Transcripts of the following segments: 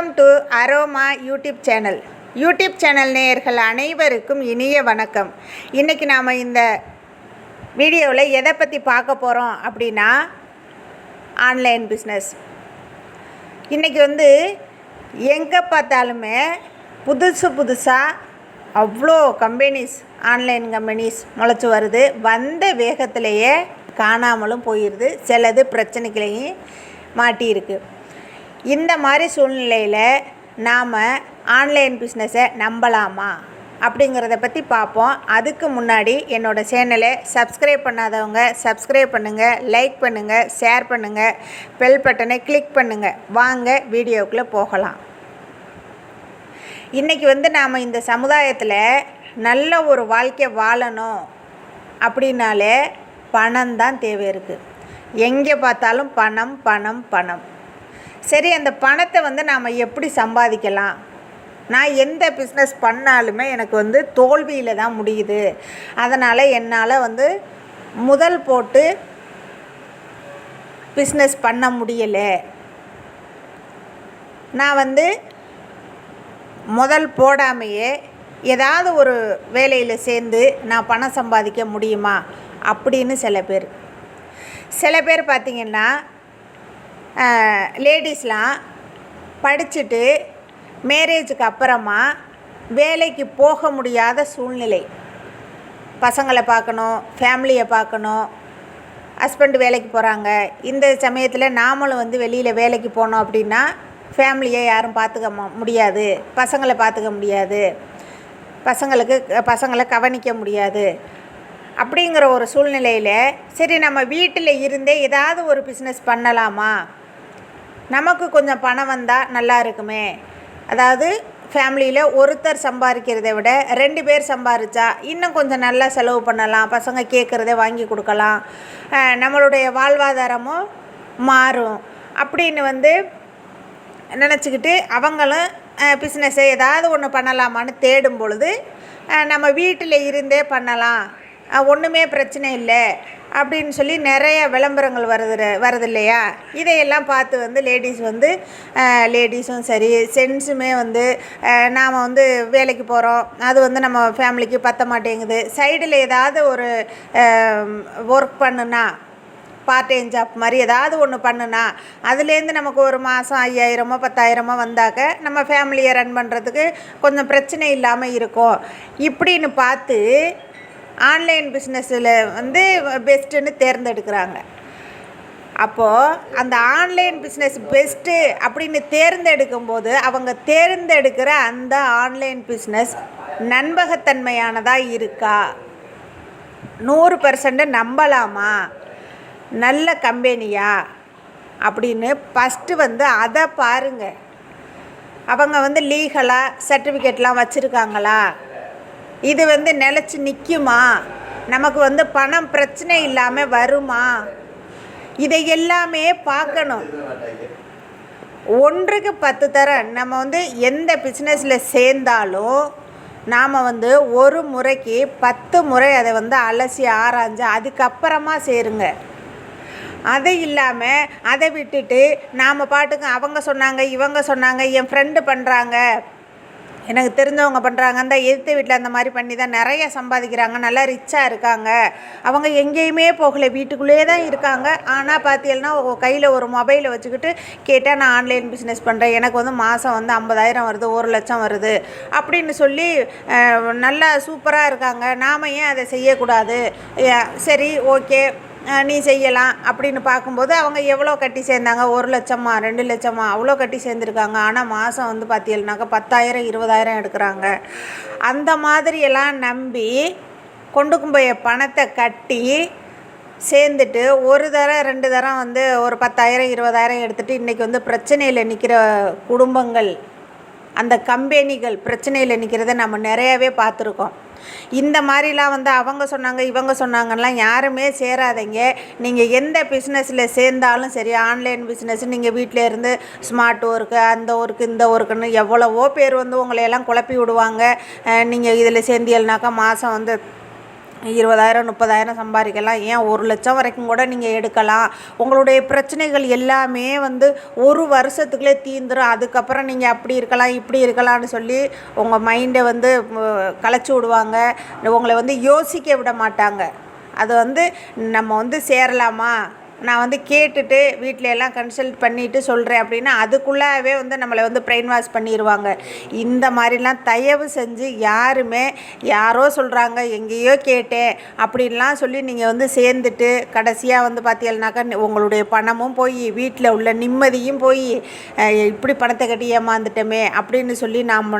Welcome to aroma YouTube channel. YouTube channel நேயர்கள் அனைவருக்கும் இனிய வணக்கம். இன்றைக்கி நாம் இந்த வீடியோவில் எதை பற்றி பார்க்க போகிறோம் அப்படின்னா ஆன்லைன் பிஸ்னஸ் இன்றைக்கி வந்து எங்கே பார்த்தாலுமே புதுசு புதுசாக அவ்வளோ கம்பெனிஸ் ஆன்லைன் கம்பெனிஸ் முளைச்சி வருது. வந்த வேகத்திலேயே காணாமலும் போயிடுது சிலது பிரச்சனைகளையும் மாட்டியிருக்கு. இந்த மாதிரி சூழ்நிலையில் நாம் ஆன்லைன் பிஸ்னஸை நம்பலாமா? அப்படிங்கிறத பற்றி பார்ப்போம். அதுக்கு முன்னாடி என்னோடய சேனலை சப்ஸ்கிரைப் பண்ணாதவங்க சப்ஸ்கிரைப் பண்ணுங்கள் லைக் பண்ணுங்கள் ஷேர் பண்ணுங்கள் பெல் பட்டனை கிளிக் பண்ணுங்கள் வாங்க வீடியோக்குள்ளே போகலாம். இன்றைக்கி வந்து நாம் இந்த சமுதாயத்தில் நல்ல ஒரு வாழ்க்கை வாழணும் அப்படின்னாலே பணம் தான் தேவை இருக்குது எங்கே பார்த்தாலும் பணம் பணம் பணம். சரி அந்த பணத்தை வந்து நாம் எப்படி சம்பாதிக்கலாம்? நான் எந்த பிஸ்னஸ் பண்ணாலுமே எனக்கு வந்து தோல்வியில் தான் முடியுது. அதனால் என்னால் வந்து முதல் போட்டு பிஸ்னஸ் பண்ண முடியலை. நான் வந்து முதல் போடாமையே ஏதாவது ஒரு வேலையில் சேர்ந்து நான் பணம் சம்பாதிக்க முடியுமா? அப்படின்னு சில பேர். சில பேர் பார்த்திங்கன்னா லேடிஸ்லாம் படிச்சுட்டு மேரேஜுக்கு அப்புறமா வேலைக்கு போக முடியாத சூழ்நிலை. பசங்களை பார்க்கணும் ஃபேமிலியை பார்க்கணும் ஹஸ்பண்ட் வேலைக்கு போகிறாங்க இந்த சமயத்தில் நாமளும் வந்து வெளியில் வேலைக்கு போனோம் அப்படின்னா ஃபேமிலியை யாரும் பார்த்துக்க முடியாது. பசங்களை பார்த்துக்க முடியாது. பசங்களுக்கு பசங்களை கவனிக்க முடியாது. அப்படிங்கிற ஒரு சூழ்நிலையில் சரி நம்ம வீட்டில் இருந்தே ஏதாவது ஒரு பிஸ்னஸ் பண்ணலாமா? நமக்கு கொஞ்சம் பணம் வந்தால் நல்லா இருக்குமே. அதாவது ஃபேமிலியில் ஒருத்தர் சம்பாதிக்கிறத விட ரெண்டு பேர் சம்பாதிச்சா இன்னும் கொஞ்சம் நல்லா செலவு பண்ணலாம் பசங்க கேட்குறதே வாங்கி கொடுக்கலாம். நம்மளுடைய வாழ்வாதாரமும் மாறும். அப்படின்னு வந்து நினச்சிக்கிட்டு அவங்களும் பிஸ்னஸ்ஸை ஏதாவது ஒன்று பண்ணலாமான்னு தேடும் பொழுது நம்ம வீட்டில் இருந்தே பண்ணலாம். ஒன்றுமே பிரச்சனை இல்லை. அப்படின்னு சொல்லி நிறைய விளம்பரங்கள் வருது வருது இல்லையா இதையெல்லாம் பார்த்து வந்து லேடிஸ் வந்து லேடிஸும் சரி சென்ஸுமே வந்து நாம் வந்து வேலைக்கு போகிறோம் அது வந்து நம்ம ஃபேமிலிக்கு பத்த மாட்டேங்குது. சைடில் ஏதாவது ஒரு ஒர்க் பண்ணுனா பார்ட் டைம் ஜாப் மாதிரி ஏதாவது ஒன்று பண்ணுனா அதுலேருந்து நமக்கு ஒரு மாதம் ஐயாயிரமோ பத்தாயிரமோ வந்தாக்க நம்ம ஃபேமிலியை ரன் பண்ணுறதுக்கு கொஞ்சம் பிரச்சனை இல்லாமல் இருக்கும். இப்படின்னு பார்த்து ஆன்லைன் பிஸ்னஸில் வந்து பெஸ்ட்டுன்னு தேர்ந்தெடுக்கிறாங்க. அப்போது அந்த ஆன்லைன் பிஸ்னஸ் பெஸ்ட்டு அப்படின்னு தேர்ந்தெடுக்கும்போது அவங்க தேர்ந்தெடுக்கிற அந்த ஆன்லைன் பிஸ்னஸ் நண்பகத்தன்மையானதாக இருக்கா? நூறு பர்சன்ட் நம்பலாமா? நல்ல கம்பெனியா அப்படின்னு ஃபஸ்ட்டு வந்து அதை பாருங்கள் அவங்க வந்து லீகலாக சர்டிஃபிகேட்லாம் வச்சுருக்காங்களா? இது வந்து நிலச்சி நிற்குமா நமக்கு வந்து பணம் பிரச்சனை இல்லாமல் வருமா? இதை எல்லாமே பார்க்கணும். ஒன்றுக்கு பத்து தர நம்ம வந்து எந்த பிஸ்னஸில் சேர்ந்தாலும் நாம் வந்து ஒரு முறைக்கு பத்து முறை அதை வந்து அலசி ஆராய்ஞ்சு அதுக்கப்புறமா சேருங்க. அது இல்லாமல் அதை விட்டுட்டு நாம் பாட்டுக்கு அவங்க சொன்னாங்க இவங்க சொன்னாங்க என் ஃப்ரெண்டு பண்ணுறாங்க எனக்கு தெரிஞ்சவங்க பண்ணுறாங்க அந்த எதிர்த்த வீட்டில் அந்த மாதிரி பண்ணி தான் நிறைய சம்பாதிக்கிறாங்க. நல்லா ரிச்சாக இருக்காங்க. அவங்க எங்கேயுமே போகலை. வீட்டுக்குள்ளேயே தான் இருக்காங்க. ஆனால் பார்த்தீங்கன்னா கையில் ஒரு மொபைலை வச்சுக்கிட்டு கேட்டால் நான் ஆன்லைன் பிஸ்னஸ் பண்ணுறேன் எனக்கு வந்து மாதம் வந்து ஐம்பதாயிரம் வருது. ஒரு லட்சம் வருது. அப்படின்னு சொல்லி நல்லா சூப்பராக இருக்காங்க. நாம் ஏன் அதை செய்யக்கூடாது? சரி ஓகே நீ செய்யலாம் அப்படின்னு பார்க்கும்போது அவங்க எவ்வளோ கட்டி சேர்ந்தாங்க? ஒரு லட்சமா ரெண்டு லட்சமா? அவ்வளோ கட்டி சேர்ந்துருக்காங்க. ஆனால் மாதம் வந்து பார்த்தீங்கன்னாக்கா பத்தாயிரம் இருபதாயிரம் எடுக்கிறாங்க. அந்த மாதிரியெல்லாம் நம்பி கொண்டுக்கும் போய் பணத்தை கட்டி சேர்ந்துட்டு ஒரு தரம் ரெண்டு தரம் வந்து ஒரு பத்தாயிரம் இருபதாயிரம் எடுத்துகிட்டு இன்றைக்கி வந்து பிரச்சனையில் நிற்கிற குடும்பங்கள் அந்த கம்பெனிகள் பிரச்சனையில் நிற்கிறத நம்ம நிறையாவே பார்த்துருக்கோம். இந்த மாதிரிலாம் வந்து அவங்க சொன்னாங்க இவங்க சொன்னாங்கலாம் யாருமே சேராதீங்க. நீங்கள் எந்த பிஸ்னஸில் சேர்ந்தாலும் சரி ஆன்லைன் பிஸ்னஸ் நீங்கள் வீட்டில் இருந்து ஸ்மார்ட் ஒர்க்கு அந்த ஒர்க்கு இந்த ஒர்க்குன்னு எவ்வளவோ பேர் வந்து உங்களை எல்லாம் குழப்பி விடுவாங்க. நீங்கள் இதில் சேர்ந்தியல்னாக்கா மாதம் வந்து இருபதாயிரம் முப்பதாயிரம் சம்பாதிக்கலாம். ஏன்? ஒரு லட்சம் வரைக்கும் கூட நீங்கள் எடுக்கலாம். உங்களுடைய பிரச்சனைகள் எல்லாமே வந்து ஒரு வருஷத்துக்குள்ளே தீந்துடும் அதுக்கப்புறம் நீங்கள் அப்படி இருக்கலாம் இப்படி இருக்கலாம்னு சொல்லி உங்கள் மைண்டை வந்து களைச்சி விடுவாங்க. உங்களை வந்து யோசிக்க விட மாட்டாங்க. அது வந்து நம்ம வந்து சேரலாமா? நான் வந்து கேட்டுட்டு வீட்டில எல்லாம் கன்சல்ட் பண்ணிவிட்டு சொல்கிறேன் அப்படின்னா அதுக்குள்ளாவே வந்து நம்மளை வந்து பிரெயின் வாஷ் பண்ணிடுவாங்க இந்த மாதிரிலாம் தயவு செஞ்சு யாருமே யாரோ சொல்கிறாங்க எங்கேயோ கேட்டேன் அப்படின்லாம் சொல்லி நீங்கள் வந்து சேர்ந்துட்டு கடைசியாக வந்து பார்த்தீங்கன்னாக்கா உங்களுடைய பணமும் போய் வீட்டில் உள்ள நிம்மதியும் போய் இப்படி பணத்தை கட்டி ஏமாந்துட்டோமே அப்படின்னு சொல்லி நாம்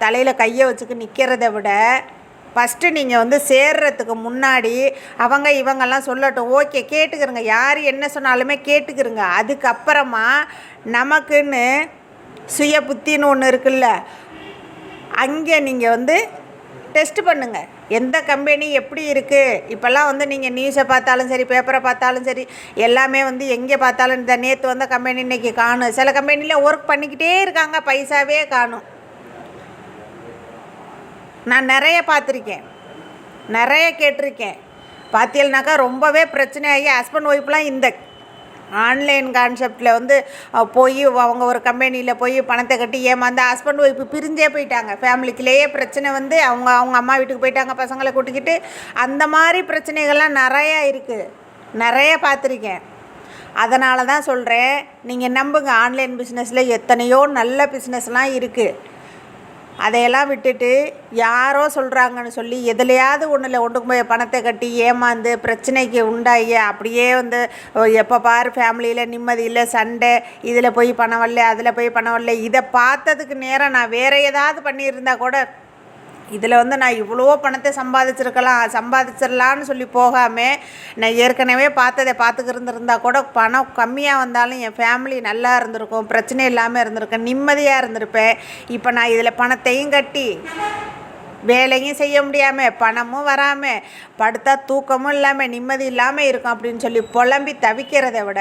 தலையில் கையை வச்சுக்க நிற்கிறத விட ஃபஸ்ட்டு நீங்கள் வந்து சேர்றதுக்கு முன்னாடி அவங்க இவங்கெல்லாம் சொல்லட்டும். ஓகே கேட்டுக்கிறங்க. யார் என்ன சொன்னாலுமே கேட்டுக்கிறங்க. அதுக்கப்புறமா நமக்குன்னு சுய புத்தின்னு ஒன்று இருக்குல்ல அங்கே நீங்கள் வந்து டெஸ்ட் பண்ணுங்கள் எந்த கம்பெனி எப்படி இருக்குது இப்போல்லாம் வந்து நீங்கள் நியூஸை பார்த்தாலும் சரி பேப்பரை பார்த்தாலும் சரி எல்லாமே வந்து எங்கே பார்த்தாலும் இந்த நேற்று வந்த கம்பெனி இன்றைக்கி காணும். சில கம்பெனியில் ஒர்க் பண்ணிக்கிட்டே இருக்காங்க பைசாவே காணும். நான் நிறைய பார்த்துருக்கேன். நிறைய கேட்டிருக்கேன். பார்த்தீங்கன்னாக்கா ரொம்பவே பிரச்சனையாகி ஹஸ்பண்ட் ஒய்ஃப்லாம் இந்த ஆன்லைன் கான்செப்டில் வந்து போய் அவங்க ஒரு கம்பெனியில் போய் பணத்தை கட்டி ஏமாந்து ஹஸ்பண்ட் ஒய்ஃப் பிரிஞ்சே போயிட்டாங்க. ஃபேமிலிக்குள்ளேயே பிரச்சனை வந்து அவங்க அவங்க அம்மா வீட்டுக்கு போயிட்டாங்க பசங்களை கூட்டிக்கிட்டு. அந்த மாதிரி பிரச்சனைகள்லாம் நிறையா இருக்குது நிறைய பார்த்துருக்கேன். அதனால தான் சொல்கிறேன் நீங்கள் நம்புங்க ஆன்லைன் பிஸ்னஸில் எத்தனையோ நல்ல பிஸ்னஸ்லாம் இருக்குது அதையெல்லாம் விட்டுட்டு யாரோ சொல்கிறாங்கன்னு சொல்லி எதுலையாவது ஒன்றில் ஒன்றுக்கு போய் பணத்தை கட்டி ஏமாந்து பிரச்சனைக்கு உண்டாகி அப்படியே வந்து எப்போ பார் ஃபேமிலியில் நிம்மதி இல்லை சண்டை இதில் போய் பணம் வரல அதில் போய் பணம் வரல இதை பார்த்ததுக்கு நேரம் நான் வேறு ஏதாவது பண்ணியிருந்தா கூட இதில் வந்து நான் இவ்வளோ பணத்தை சம்பாதிச்சிருக்கலாம் சம்பாதிச்சிடலான்னு சொல்லி போகாமல் நான் ஏற்கனவே பார்த்ததை பார்த்துக்கிருந்துருந்தா கூட பணம் கம்மியாக வந்தாலும் என் ஃபேமிலி நல்லா இருந்திருக்கும் பிரச்சனை இல்லாமல் இருந்திருக்கும் நிம்மதியாக இருந்திருப்பேன். இப்போ நான் இதில் பணத்தையும் கட்டி வேலையும் செய்ய முடியாமல் பணமும் வராமல் படுத்தா தூக்கமும் இல்லாமல் நிம்மதி இல்லாமல் இருக்கும் அப்படின்னு சொல்லி புலம்பி தவிக்கிறதை விட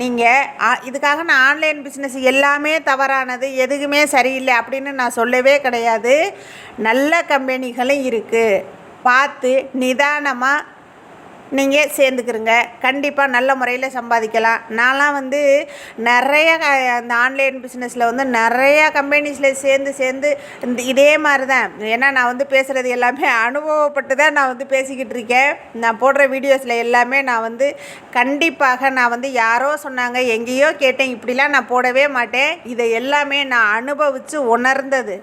நீங்கள் இதுக்காக நான் ஆன்லைன் பிஸ்னஸ் எல்லாமே தவறானது எதுக்குமே சரியில்லை அப்படின்னு நான் சொல்லவே கிடையாது. நல்ல கம்பெனிகளும் இருக்குது பார்த்து நிதானமாக நீங்கள் சேர்ந்துக்கிறங்க. கண்டிப்பாக நல்ல முறையில் சம்பாதிக்கலாம். நான்லாம் வந்து நிறைய அந்த ஆன்லைன் பிஸ்னஸில் வந்து நிறையா கம்பெனிஸில் சேர்ந்து சேர்ந்து இந்த இதே மாதிரி தான் ஏன்னா நான் வந்து பேசுகிறது எல்லாமே அனுபவப்பட்டு தான் நான் வந்து பேசிக்கிட்டு இருக்கேன். நான் போடுற வீடியோஸில் எல்லாமே நான் வந்து கண்டிப்பாக நான் வந்து யாரோ சொன்னாங்க எங்கேயோ கேட்டேன். இப்படிலாம் நான் போடவே மாட்டேன். இதை எல்லாமே நான் அனுபவித்து உணர்ந்தது.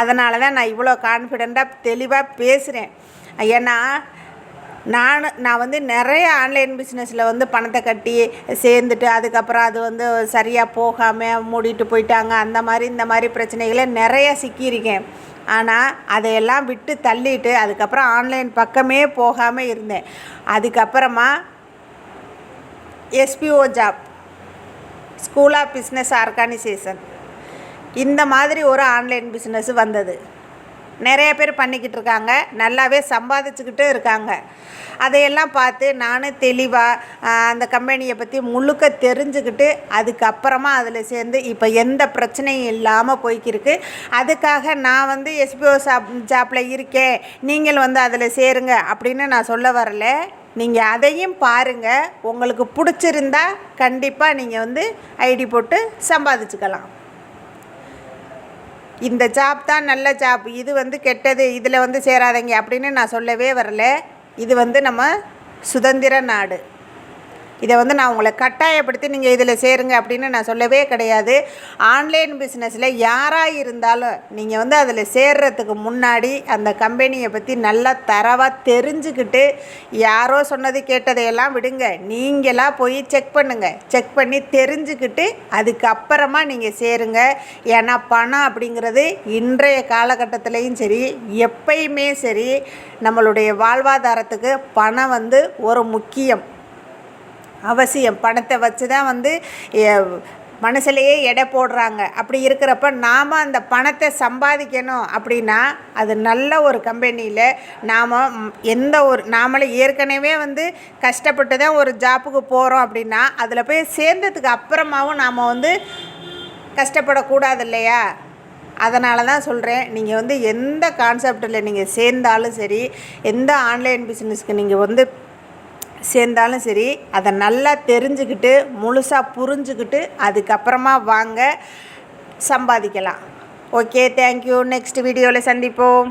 அதனால தான் நான் இவ்வளோ கான்ஃபிடெண்ட்டாக தெளிவாக பேசுகிறேன் ஏன்னா நான் நான் வந்து நிறைய ஆன்லைன் பிஸ்னஸில் வந்து பணத்தை கட்டி சேர்ந்துட்டு அதுக்கப்புறம் அது வந்து சரியாக போகாமல் மூடிட்டு போயிட்டாங்க. அந்த மாதிரி இந்த மாதிரி பிரச்சனைகளை நிறைய சிக்கியிருக்கேன். ஆனால் அதையெல்லாம் விட்டு தள்ளிட்டு அதுக்கப்புறம் ஆன்லைன் பக்கமே போகாமல் இருந்தேன். அதுக்கப்புறமா SPO job school of business organisation இந்த மாதிரி ஒரு ஆன்லைன் பிஸ்னஸ் வந்தது. நிறைய பேர் பண்ணிக்கிட்டு இருக்காங்க. நல்லாவே சம்பாதிச்சுக்கிட்டு இருக்காங்க. அதையெல்லாம் பார்த்து நானும் தெளிவாக அந்த கம்பெனியை பற்றி முழுக்க தெரிஞ்சுக்கிட்டு அதுக்கப்புறமா அதில் சேர்ந்து இப்போ எந்த பிரச்சனையும் இல்லாமல் போய்க்கிருக்கு. அதுக்காக நான் வந்து எஸ்பிஓ சாப் ஜாப்பில் இருக்கேன். நீங்கள் வந்து அதில் சேருங்க அப்படின்னு நான் சொல்ல வரல. நீங்கள் அதையும் பாருங்கள் உங்களுக்கு பிடிச்சிருந்தா கண்டிப்பாக நீங்கள் வந்து ஐடி போட்டு சம்பாதிச்சுக்கலாம். இந்த ஜாப் தான் நல்ல ஜாப் இது வந்து கெட்டது இதில் வந்து சேராதீங்க அப்படின்னு நான் சொல்லவே வரல. இது வந்து நம்ம சுதந்திர நாடு. இதை வந்து நான் உங்களை கட்டாயப்படுத்தி நீங்கள் இதில் சேருங்க அப்படின்னு நான் சொல்லவே கிடையாது. ஆன்லைன் பிஸ்னஸில் யாராக இருந்தாலும் நீங்கள் வந்து அதில் சேர்றதுக்கு முன்னாடி அந்த கம்பெனியை பற்றி நல்லா தரவாக தெரிஞ்சுக்கிட்டு யாரோ சொன்னது கேட்டதையெல்லாம் விடுங்க. நீங்களாக போய் செக் பண்ணுங்கள் செக் பண்ணி தெரிஞ்சுக்கிட்டு அதுக்கப்புறமா நீங்கள் சேருங்க. ஏன்னா பணம் அப்படிங்கிறது இன்றைய காலகட்டத்திலையும் சரி எப்பயுமே சரி நம்மளுடைய வாழ்வாதாரத்துக்கு பணம் வந்து ஒரு முக்கியம். அவசியம். பணத்தை வச்சு தான் வந்து மனசுலேயே மனசுலையே எடை போடுறாங்க. அப்படி இருக்கிறப்ப நாம் அந்த பணத்தை சம்பாதிக்கணும் அப்படின்னா அது நல்ல ஒரு கம்பெனியில் நாம் எந்த ஒரு நாமளே ஏற்கனவே வந்து கஷ்டப்பட்டு தான் ஒரு ஜாப்புக்கு போகிறோம் அப்படின்னா அதில் போய் சேர்ந்ததுக்கு அப்புறமாவும் நாம் வந்து கஷ்டப்படக்கூடாது இல்லையா? அதனால தான் சொல்கிறேன் நீங்கள் வந்து எந்த கான்செப்டில் நீங்கள் சேர்ந்தாலும் சரி எந்த ஆன்லைன் பிஸ்னஸ்க்கு நீங்கள் வந்து சேர்ந்தாலும் சரி அதை நல்லா தெரிஞ்சுக்கிட்டு முழுசாக புரிஞ்சுக்கிட்டு அதுக்கப்புறமா வாங்க சம்பாதிக்கலாம். ஓகே தேங்க்யூ நெக்ஸ்ட் வீடியோவில் சந்திப்போம்.